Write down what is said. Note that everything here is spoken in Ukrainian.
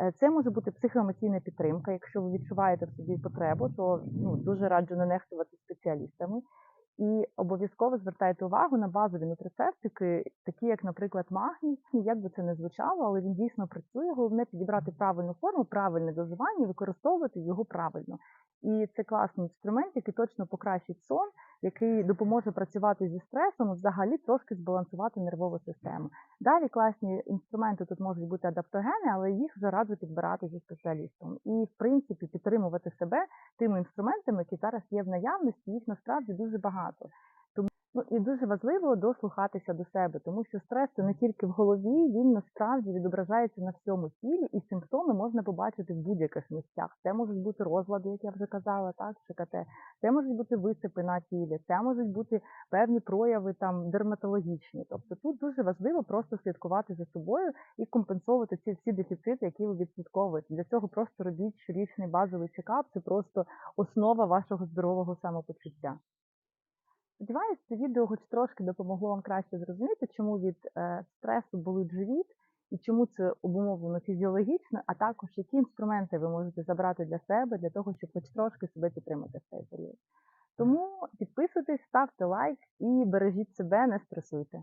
Е, Це може бути психоемоційна підтримка. Якщо ви відчуваєте в собі потребу, то ну, дуже раджу не нехтувати спеціалістами. І обов'язково звертайте увагу на базові нутрицептики, такі як, наприклад, магній. Як би це не звучало, але він дійсно працює. Головне підібрати правильну форму, правильне дозування використовувати його правильно. І це класний інструмент, який точно покращить сон, який допоможе працювати зі стресом, взагалі трошки збалансувати нервову систему. Далі класні інструменти тут можуть бути адаптогени, але їх вже раджу підбирати зі спеціалістом. І в принципі підтримувати себе тими інструментами, які зараз є в наявності, їх насправді дуже багато. Ну і дуже важливо дослухатися до себе, тому що стрес це не тільки в голові, він насправді відображається на всьому тілі, і симптоми можна побачити в будь-яких місцях. Це можуть бути розлади, як я вже казала, так ШКТ, це можуть бути висипи на тілі, це можуть бути певні прояви там дерматологічні. Тобто тут дуже важливо просто слідкувати за собою і компенсовувати ці всі дефіцити, які ви відслідковуєте. Для цього просто робіть щорічний базовий чекап. Це просто основа вашого здорового самопочуття. Сподіваюсь, це відео хоч трошки допомогло вам краще зрозуміти, чому від е, стресу болить живіт і чому це обумовлено фізіологічно, а також які інструменти ви можете забрати для себе для того, щоб хоч трошки себе підтримати в цей період. Тому підписуйтесь, ставте лайк і бережіть себе, не стресуйте.